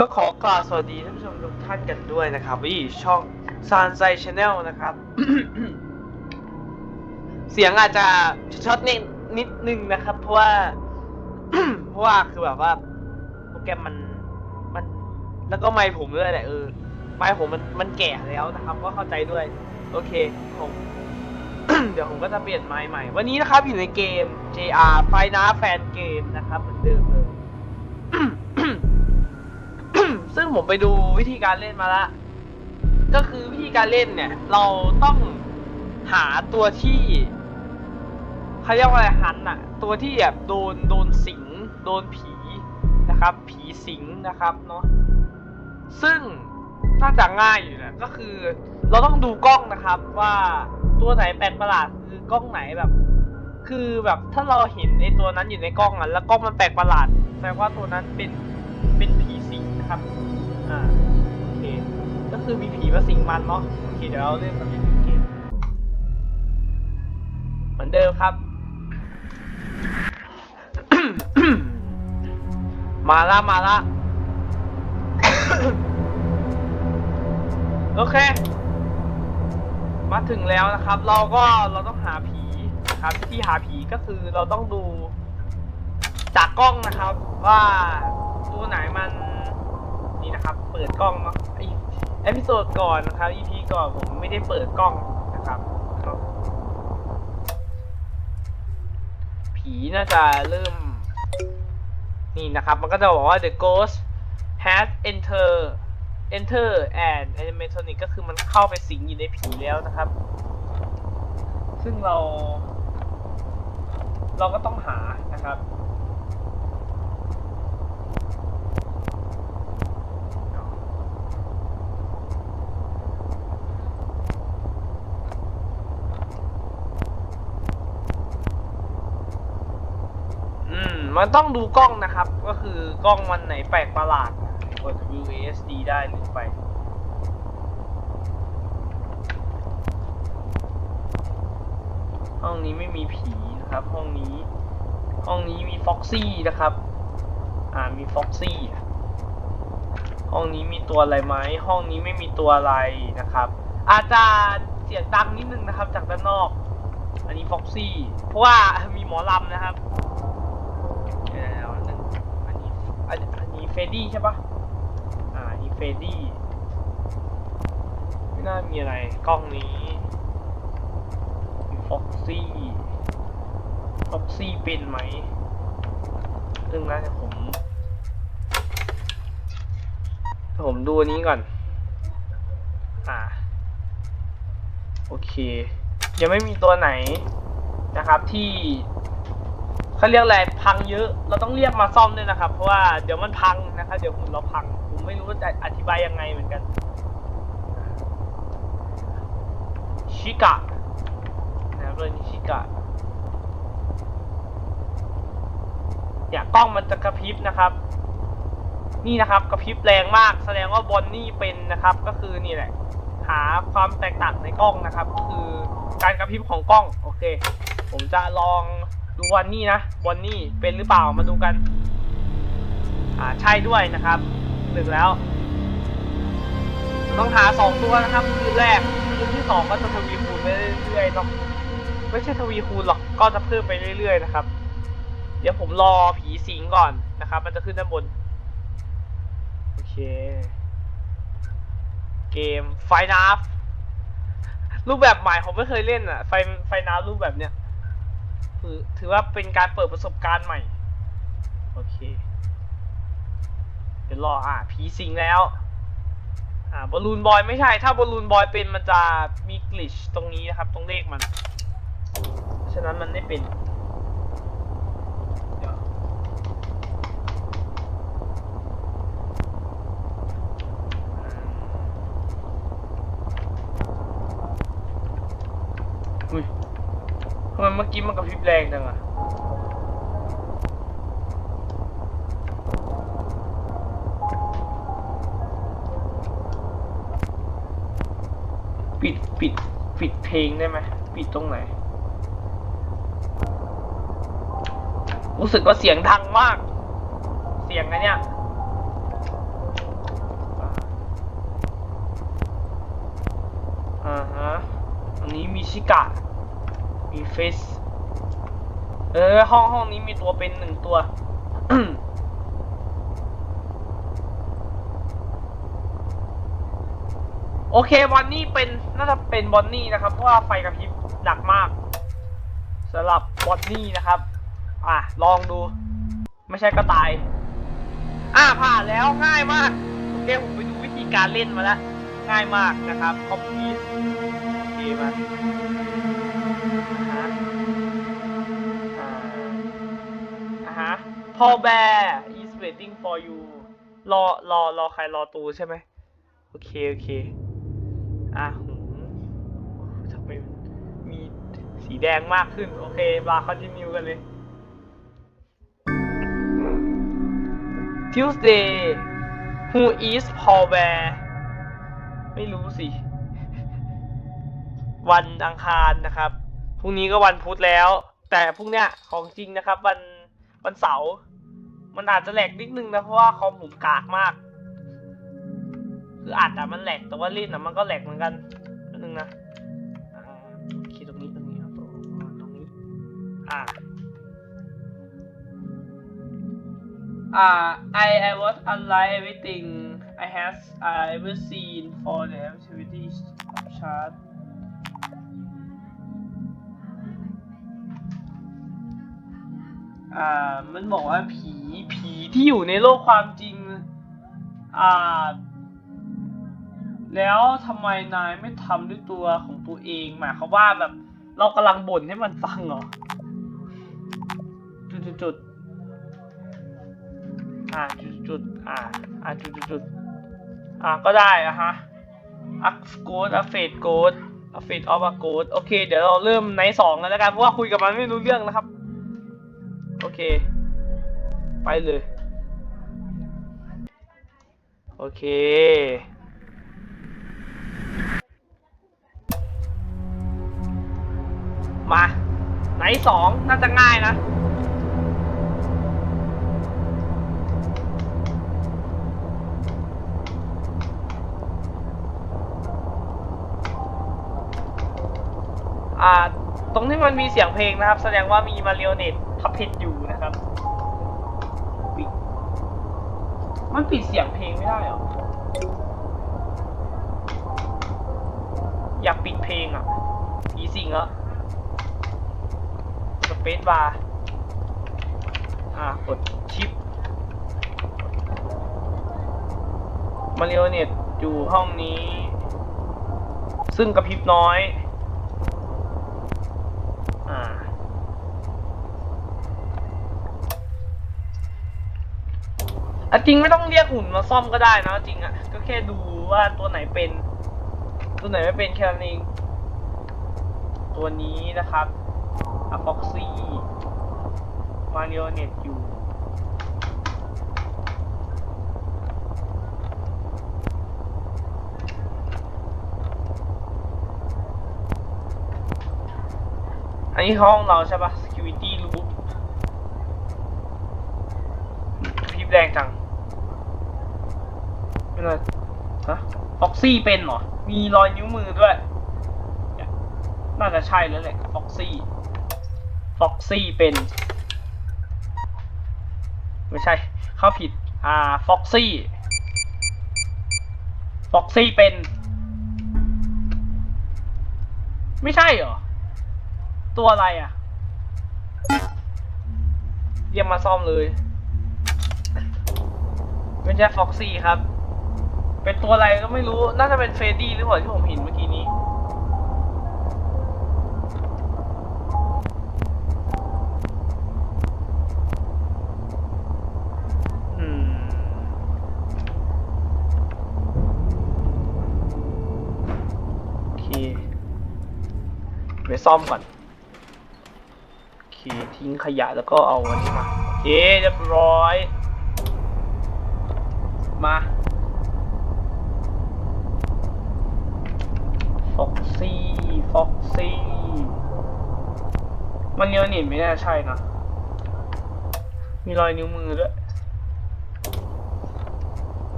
ก็ขอกราบสวัสดีท่านผู้ชมทุกท่านกันด้วยนะครับวิช่องซานไซชาแนลนะครับ เสียงอาจจะช็อตนิดนิดนึงนะครับ เพราะว่า เพราะว่าคือแบบว่าโปรแกรมมันมัน แล้วก็ไมค์ผมด้วยแหละเออไมค์ผมมันมันแก่แล้วนะครับ ก็เข้าใจด้วย โอเคผมเดี๋ยวผมก็จะเปลี่ยนไมค์ใหม่ วันนี้นะครับอยู่ในเกม JR ไฟนาแฟนเกมนะครับ เหมือนเดิมเลย ซึ่งผมไปดูวิธีการเล่นมาละ ก็คือวิธีการเล่นเนี่ย เราต้องหาตัวที่เขาเรียกว่าอะไรฮันอะตัวที่แบบโดนโดนสิง โดนผีนะครับ ผีสิงนะครับเนาะซึ่งน่าจะง่ายอยู่นะก็คือ เราต้องดูกล้องนะครับว่าตัวไหนแปลกประหลาดคือกล้องไหนแบบ คือแบบถ้าเราเห็นไอ้ตัวนั้นอยู่ในกล้องอะแล้วกล้องมันแปลกประหลาดแปลว่าตัวนั้นเป็นเป็นผีสิงนะครับ คือมีผีมาสิงมันเนาะโอเคเดี๋ยวเราเริ่มกันเลยเกมเหมือนเดิมครับ มาละมาละโอเค มาถึงแล้วนะครับ เราก็เราต้องหาผีครับวิธีหาผีก็คือเราต้องดู จากกล้องนะครับ ว่าตัวไหนมันนี่นะครับ เปิดกล้องเนาะไอ เอพิโซดก่อนนะครับ EP ก่อนผมไม่ได้เปิดกล้องนะครับ ผีน่าจะเริ่ม นี่นะครับ มันก็จะบอกว่า the ghost has enter enter and animatronic ก็คือมันเข้าไปสิงอยู่ในผีแล้วนะครับ ซึ่งเรา เราก็ต้องหานะครับ อื มันต้องดูกล้องนะครับ ก็คือกล้องมันไหนแปลกประหลาดกด WASD ได้หรือไปห้องนี้ไม่มีผีนะครับ ห้องนี้ ห้องนี้มีฟ็อกซี่นะครับ อ่ามีฟ็อกซี่ห้องนี้มีตัวอะไรไหมห้องนี้ไม่มีตัวอะไรนะครับ อาจจะเสียงดังนิดนึงนะครับ จากด้านนอก อันนี้ฟ็อกซี่เพราะว่ามีหมอลำนะครับ เดี๋ยวๆนึงอันนี้อันอันนี้เฟ รดดี้ใช่ปะอ่าอีเฟรดดี้ไม่น่ามีอะไรกล้องนี้มีฟ็อกซี่ฟ็อกซี่เป็นไหมซึ่งน่าจะผมผมดูอันนี้ก่อน อ่า โอเค ยังไม่มีตัวไหนนะครับที่เขาเรียกอะไรพังเยอะ เราต้องเรียกมาซ่อมด้วยนะครับ เพราะว่าเดี๋ยวมันพัง นะครับเดี๋ยวหุ่นเราพัง ผมไม่รู้ว่าจะอธิบายยังไงเหมือนกัน ชิกะนะครับเรื่องนี้ชิกะเนี่ยกล้องมันจะกระพริบนะครับ นี่นะครับกระพริบแรงมากแสดงว่าบอนนี่เป็นนะครับ ก็คือนี่แหละ หาความแตกต่างในกล้องนะครับก็คือการกระพริบของกล้องโอเค ผมจะลองดูวันนี้นะวันนี้เป็นหรือเปล่ามาดูกัน อ่าใช่ด้วยนะครับหนึ่งแล้ว ต้องหาสองตัวนะครับคืนแรกคืนที่สองก็จะทวีคูณไปเรื่อยๆเนาะไม่ใช่ทวีคูณหรอกก็จะเพิ่มไปเรื่อยๆนะครับ เดี๋ยวผมรอผีสิงก่อนนะครับ มันจะขึ้นด้านบนโอเค เกมไฟนาฟรูปแบบใหม่ผมไม่เคยเล่นอะ ไฟไฟนาฟรูปแบบเนี้ยถือถือว่าเป็นการเปิดประสบการณ์ใหม่ โอเค ดี๋ยวรออะผีสิงแล้ว อ่าบอลลูนบอยไม่ใช่ ถ้าบอลลูนบอยเป็นมันจะมีกลิชตรงนี้นะครับ ตรงเลขมัน ฉะนั้นมันไม่เป็นเดี๋ยวอุ้ยทำไมเมื่อกี้มันกระพริบแรงจังอะ ปิดปิดเพลงได้ไหมปิดตรงไหน รู้สึกว่าเสียงดังมาก เสียงนะเนี่ยอ่าฮะอันนี้มีชิกะ มีเฟส เออ ห้องห้องนี้มีตัวเป็นหนึ่งตัว โอเคบอนนี่เป็นน่าจะเป็นบอนนี่นะครับเพราะว่าไฟกระพริบหนักมากสำหรับบอนนี่นะครับ อะลองดู ไม่ใช่ก็ตาย อะผ่านแล้วง่ายมากโอเคผมไปดูวิธีการเล่นมาแล้วง่ายมากนะครับคอมพิวโอเคมาอ่าฮะอ่าอ่าฮะ Paul Bear is waiting for you รอรอรอใครรอตูใช่ไหมโอเค โอเค อะหืมทำไมมีสีแดงมากขึ้น โอเคมาคอนติเนียกันเลย Tuesday Who is Paul Bear ไม่รู้สิ วันอังคารนะครับ พรุ่งนี้ก็วันพุธแล้ว แต่พรุ่งเนี้ยของจริงนะครับ วันวันเสาร์ มันอาจจะแหลกนิดนึงนะ เพราะว่าคอมผมกากมาก คืออัดอะมันแหลกแต่ว่าเล่นอะมันก็แหลกเหมือนกันนิดนึงนะคิดตรงนี้ตรงนี้ครับตรงนี้อ่าอ่า I I was unlike everything I has I ever seen for the activity chart อ่ามันบอกว่าผีผีที่อยู่ในโลกความจริง อ่า แล้วทำไมนายไม่ทำด้วยตัวของตัวเองหมายความว่าแบบเรากำลังบ่นให้มันฟังเหรอจุดจุดจุดอ่าจุดจุดอ่าอ่าจุดจุดจุดอ่าก็ได้อะฮะอักโกดอัเฟดโกดอัเฟดออฟอะโกดโอเคเดี๋ยวเราเริ่มในสองกันแล้วกันเพราะว่าคุยกับมันไม่รู้เรื่องนะครับ โอเค ไปเลย โอเค มา ไหนสองน่าจะง่ายนะ อ่า ตรงที่มันมีเสียงเพลงนะครับ แสดงว่ามีมาริโอเนตพับเพจอยู่นะครับ มันปิดเสียงเพลงไม่ได้หรอ อยากปิดเพลงอะผีสิงอสเป ซบาร์อ่ากดชิปมาริโอเน็ตอยู่ห้องนี้ ซึ่งกระพริบน้อย อ่าอะจริงไม่ต้องเรียกหุ่นมาซ่อมก็ได้นะจริงอะ ก็แค่ดูว่าตัวไหนเป็น ตัวไหนไม่เป็นแค่นั้นเอง ตัวนี้นะครับ ออกซี่ มาริโอเน็ตอยู่ อันนี้ห้องเราใช่ปะ security room พริบแรงจังไม่เลยฮะฟ็อกซี่เป็นเหรอ มีรอยนิ้วมือด้วย น่าจะใช่แล้วแหละฟ็อกซี่ ฟ็อกซี่เป็น ไม่ใช่ เข้าผิด อ่าฟ็อกซี่ฟ็อกซี่เป็น ไม่ใช่เหรอ ตัวอะไรอะเยี่ยมมาซ่อมเลย ไม่ใช่ฟ็อกซี่ครับ เป็นตัวอะไรก็ไม่รู้ น่าจะเป็นเฟรดดี้หรือเปล่าที่ผมเห็นเมื่อกี้นี้ อืม โอเค ไป ซ่อมก่อนโอเคทิ้งขยะแล้วก็เอาอันนี้มาโอเคเรียบร้อย มาฟ็อกซี่ฟ็อกซี่มันเนียหนีไม่น่าใช่นะ มีรอยนิ้วมือด้วย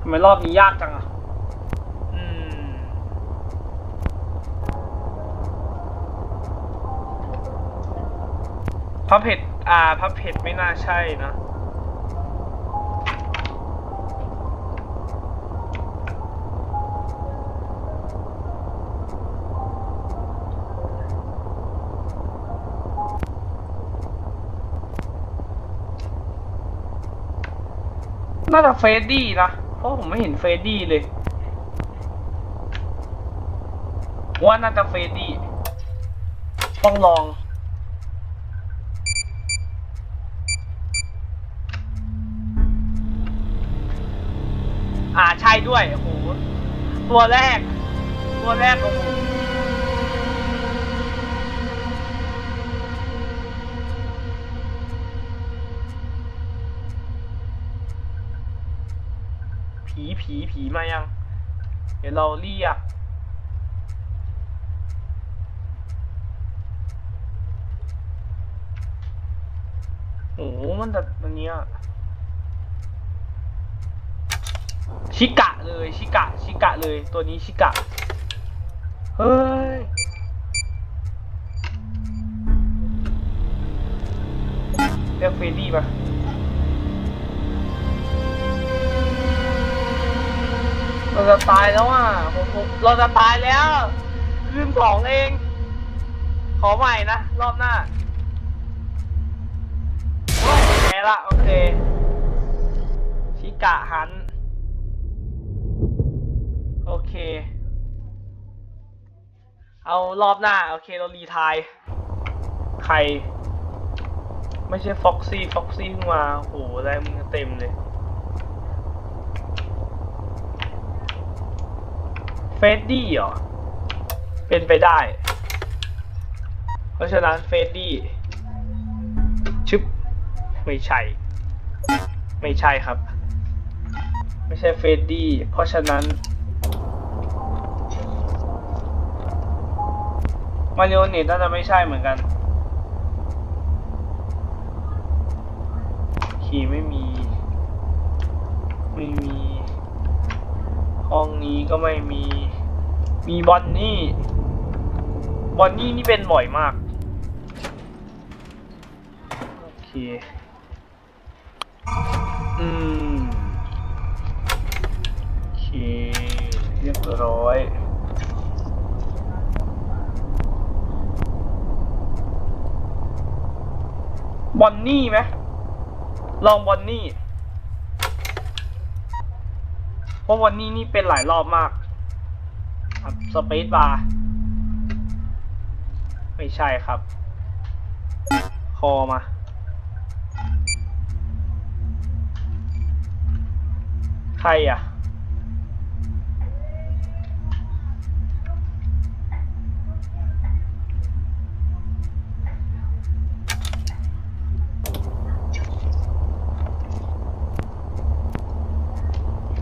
ทำไมรอบนี้ยากจังอะ อืม พับเผ็ดอ่าพับเผ็ดไม่น่าใช่นะน่าจะเฟรดดี้นะ เพราะผมไม่เห็นเฟรดดี้เลย ว่าน่าจะเฟรดดี้ ต้องลอง อ่าใช่ด้วยโอ้โหตัวแรก ตัวแรกของผมผีผีผีมายัง เดี๋ยวเราเรียกโอ้โหมันแบบอันเนี้ย ชิกะเลยชิกะชิกะเลยตัวนี้ชิกะ เฮ้ย เรียกเฟรดี้มาเราจะตายแล้วอะผมผมเราจะตายแล้ว คืนสองเอง ขอใหม่นะ รอบหน้าแพ้ละโอเค ชิกะหัน โอเค เอารอบหน้า โอเค เรารีทายใคร ไม่ใช่ฟ็อกซี่ฟ็อกซี่เพิ่งมา โหแรมึงเต็มเลย เฟดดี้เหรอ เป็นไปได้ เพราะฉะนั้นเฟดดี้ชึบ ไม่ใช่ ไม่ใช่ครับ ไม่ใช่เฟดดี้ เพราะฉะนั้น มาริโอเนตน่าจะไม่ใช่เหมือนกันคีย์ไม่มี ไม่มี ห้องนี้ก็ไม่มี มีบอนนี่บอนนี่นี่เป็นบ่อยมาก โอเค อืม โอเค เรียบร้อย บอนนี่ไหมลองบอนนี่เพราะบอนนี่นี่เป็นหลายรอบมากครับสเปซบาร์ไม่ใช่ครับ คอมา ใครอะ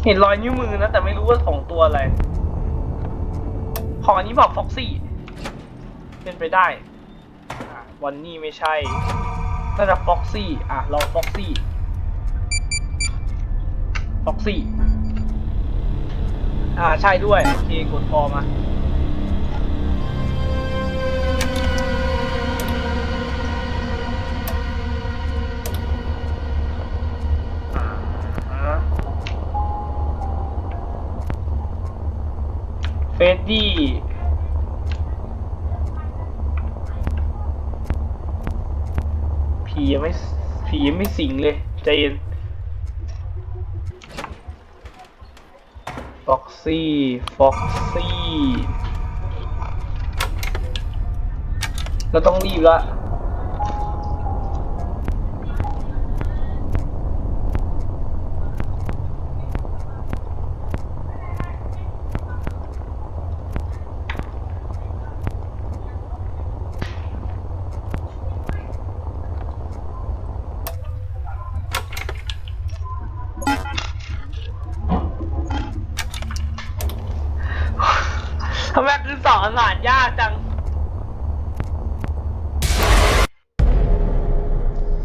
เห็นรอยนิ้วมือนะ แต่ไม่รู้ว่าของตัวอะไร ของอันนี้บอกฟ็อกซี่ เป็นไปได้วันนี้ไม่ใช่น่าจะฟ็อกซี่ อะลองฟ็อกซี่ฟ็อกซี่ อ่าใช่ด้วย โอเค กดพอมา เฟดดี้ผียังไม่ผียังไม่สิงเลย ใจเย็นฟ็อกซี่ฟ็อกซี่ เราต้องรีบละ สอนผ่านยากจัง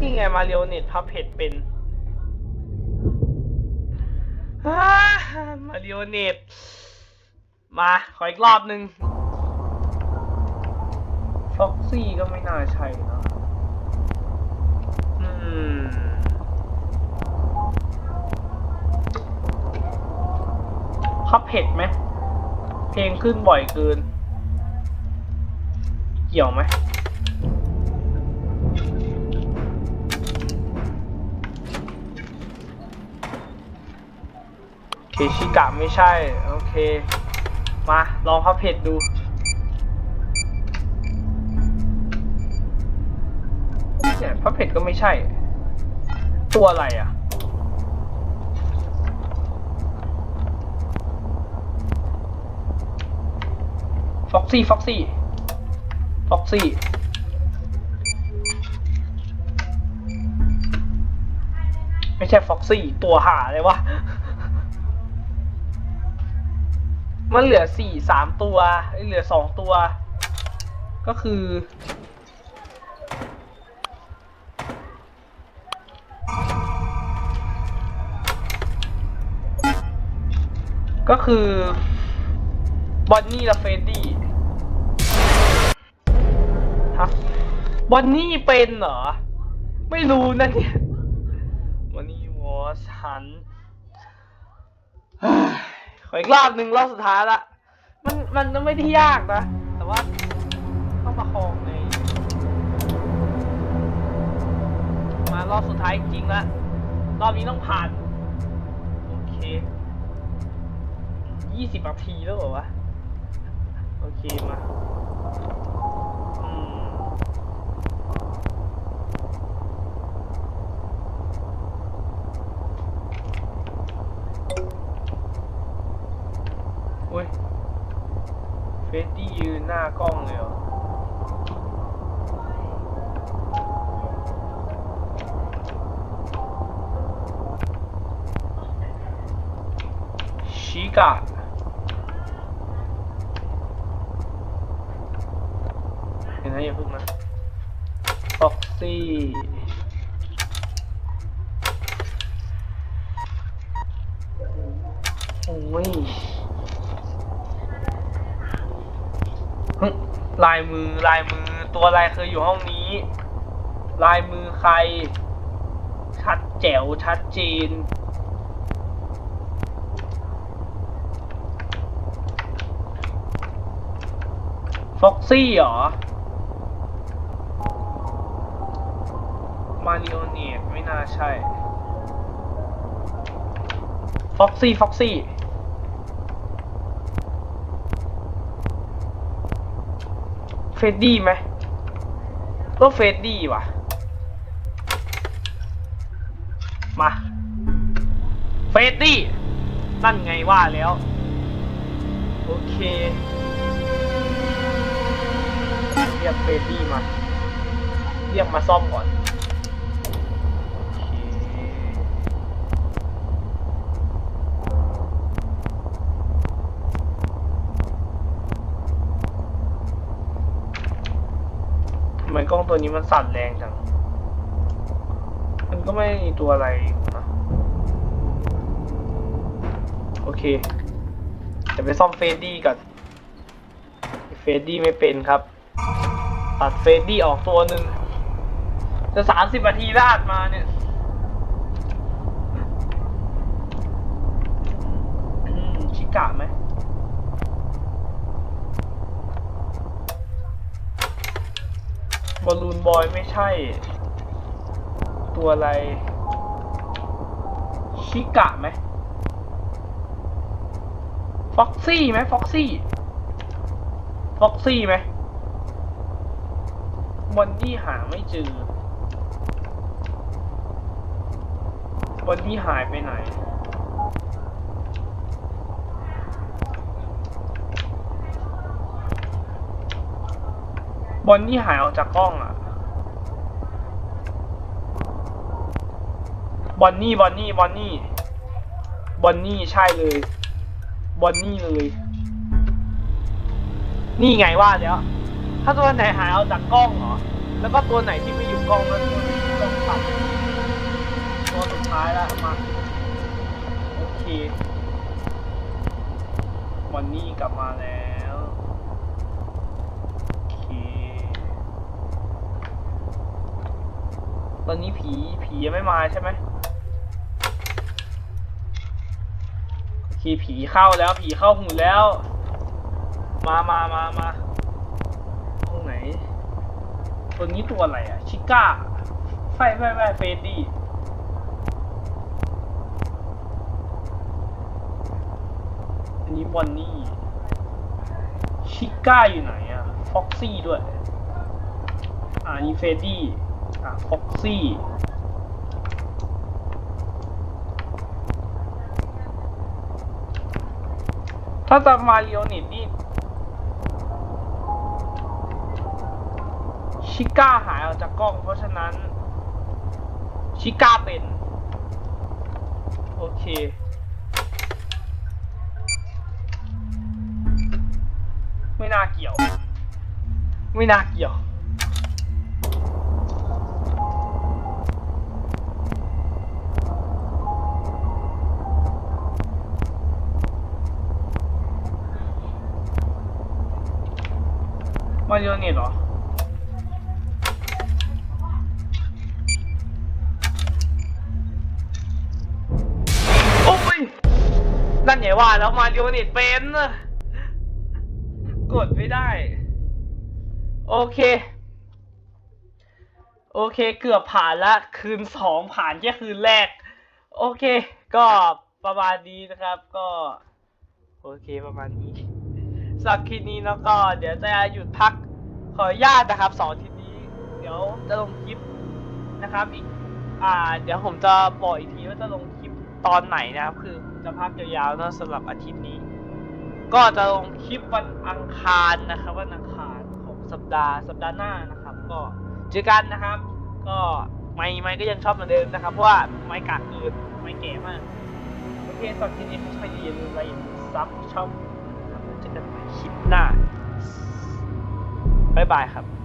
นี่ไงมาเรียวเน็ตพับเผ็ดเป็นฮ่ามาเรียวเน็ตมา ขออีกรอบหนึ่งฟ็อกซี่ก็ไม่น่าใช่นะอืมพับเผ็ดไหม เพลงขึ้นบ่อยเกิน เกี่ยวไหมเคชิกะไม่ใช่ โอเค มาลองพับเผ็ดดูเนี่ยพับเผ็ดก็ไม่ใช่ ตัวอะไรอะฟ็อกซี่ฟ็อกซี่ ซี่ไม่ใช่ฟ็อกซี่ ตัวหาเลยวะ มันเหลือสี่สามตัวเอ้ยเหลือสองตัว ก็คือ ก็คือบอนนี่และเฟรดดี้ บอนนี่เป็นเหรอ ไม่รู้นะเนี่ยบอนนี่วอสฮันขออีกรอบหนึ่งรอบสุดท้ายละ มันมันก็ไม่ได้ยากนะ แต่ว่าต้องประคองในมารอบสุดท้ายจริงละรอบนี้ต้องผ่าน โอเคยี่สิบนาทีแล้วเหรอวะ โอเคมาอืมโอ้ย เฟสตี้ยืนหน้ากล้องเลยเหรอ ชิกะ เห็นไหมอย่าเพึ่งนะฟ็อกซี่ โอ้ยลายมือลายมือตัวอะไรเคยอยู่ห้องนี้ ลายมือใคร ชัดแจ๋วชัดเจนฟ็อกซี่เหรอ มาริโอเนตไม่น่าใช่ ฟ็อกซี่ ฟ็อกซี่ เฟดดี้ไหมต้องเฟดดี้ว่ะ มา เฟดดี้ นั่นไงว่าแล้ว โอเคเรียกเฟดดี้มา เรียกมาซ่อมก่อน โอเค ทำไม กล้องตัวนี้มันสั่นแรงจัง มันก็ไม่มีตัวอะไรนะโอเค จะไปซ่อมเฟรดดี้ก่อน เฟรดดี้ไม่เป็นครับ ตัดเฟรดดี้ออกตัวหนึ่ง จะสามสิบนาทีลาดมาเนี่ยชิกะไหม บอลลูนบอยไม่ใช่ ตัวอะไร ชิกะไหมฟ็อกซี่ไหมฟ็อกซี่ฟ็อกซี่ไหมบอนดี้หาไม่เจอบอนดี้หายไปไหน บอนดี้หายออกจากกล้องอะ บอนนี่ บอนนี่ บอนนี่ บอนนี่ใช่เลย บอนนี่เลย นี่ไงว่าแล้ว ถ้าตัวไหนหายเอาจากกล้องเหรอ แล้วก็ตัวไหนที่ไม่อยู่กล้องแล้วตัวที่กล้องตัดตัวสุดท้ายแล้วมาโอเควันนี้กลับมาแล้ว โอเค ตอนนี้ผีผียังไม่มาใช่ไหมโอเคผีเข้าแล้วผีเข้าหูแล้ว มามามามาตรงไหนตัวนี้ตัวอะไรอะชิก้าไฟไฟไฟเฟดดี้อันนี้บอนนี่ชิก้าอยู่ไหนอะฟ็อกซี่ด้วยอ่านี่เฟดดี้ ฟ็อกซี่ถ้าจะมาเรียวนิดนี่ชิก้าหายออกจากกล้องเพราะฉะนั้น ชิก้าเป็น โอเค ไม่น่าเกี่ยว ไม่น่าเกี่ยว มาเรียวนิดเหรอ โอ้ย นั่นไงว่าแล้วมาเรียวนิดเป็น กดไม่ได้ โอเค โอเคเกือบผ่านละคืนสองผ่านแค่คืนแรก โอเค ก็ประมาณนี้นะครับก็ โอเคประมาณนี้สำหรับคลิปนี้แล้วก็เดี๋ยวจะหยุดพัก ขออนุญาตนะครับสองทีนี้ เดี๋ยวจะลงคลิปนะครับอีกอ่า เดี๋ยวผมจะบอกอีกทีว่าจะลงคลิปตอนไหนนะครับ คือจะพักยาวๆนะสำหรับอาทิตย์นี้ ก็จะลงคลิปวันอังคารนะครับวันอังคารของสัปดาห์สัปดาห์หน้านะครับ ก็เจอกันนะครับ ก็ไม่ไม่ก็ยังชอบเหมือนเดิมนะครับ เพราะว่าไม่กากเกินไม่แก่มากโอเคสำหรับคลิปนี้ใครอย่าลืมไลค์ซับช่องนะครับแล้วเจอกันใหม่คลิปหน้า บ๊ายบายครับ